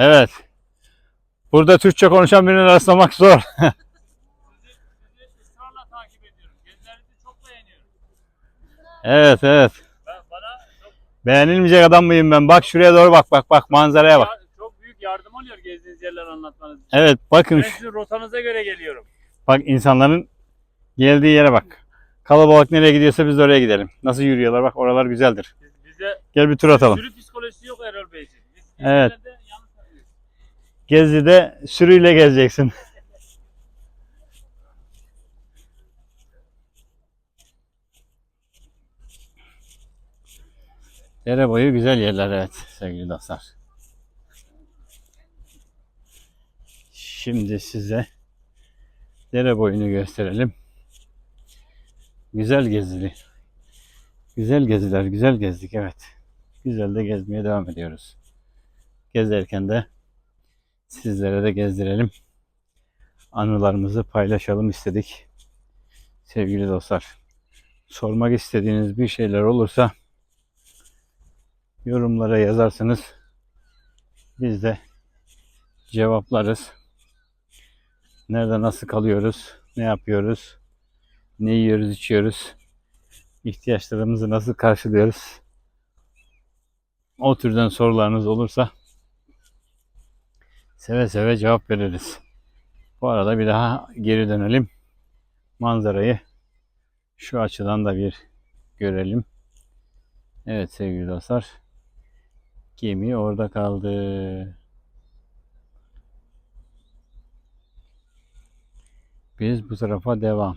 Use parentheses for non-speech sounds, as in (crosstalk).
Evet. Burada Türkçe konuşan birine rastlamak zor. (laughs) Evet evet. Beğenilmeyecek adam mıyım ben? Bak şuraya doğru bak bak bak manzaraya bak. çok büyük yardım oluyor gezdiğiniz yerleri anlatmanız için. Evet bakın Ben sizin rotanıza göre geliyorum. bak insanların geldiği yere bak. Kalabalık nereye gidiyorsa biz de oraya gidelim. Nasıl yürüyorlar bak oralar güzeldir. Biz, bize Gel bir tur atalım. sürü psikolojisi yok Erol Beyciğim. Biz Evet. Gezi'de sürüyle gezeceksin. (laughs) Dere boyu güzel yerler evet sevgili dostlar. Şimdi size dere boyunu gösterelim. Güzel gezili. Güzel geziler, güzel gezdik evet. Güzel de gezmeye devam ediyoruz. Gezerken de sizlere de gezdirelim. Anılarımızı paylaşalım istedik. Sevgili dostlar. Sormak istediğiniz bir şeyler olursa yorumlara yazarsınız. Biz de cevaplarız. Nerede nasıl kalıyoruz? Ne yapıyoruz? Ne yiyoruz, içiyoruz? ihtiyaçlarımızı nasıl karşılıyoruz? O türden sorularınız olursa seve seve cevap veririz. Bu arada bir daha geri dönelim. Manzarayı şu açıdan da bir görelim. Evet sevgili dostlar. Gemi orada kaldı. Biz bu tarafa devam.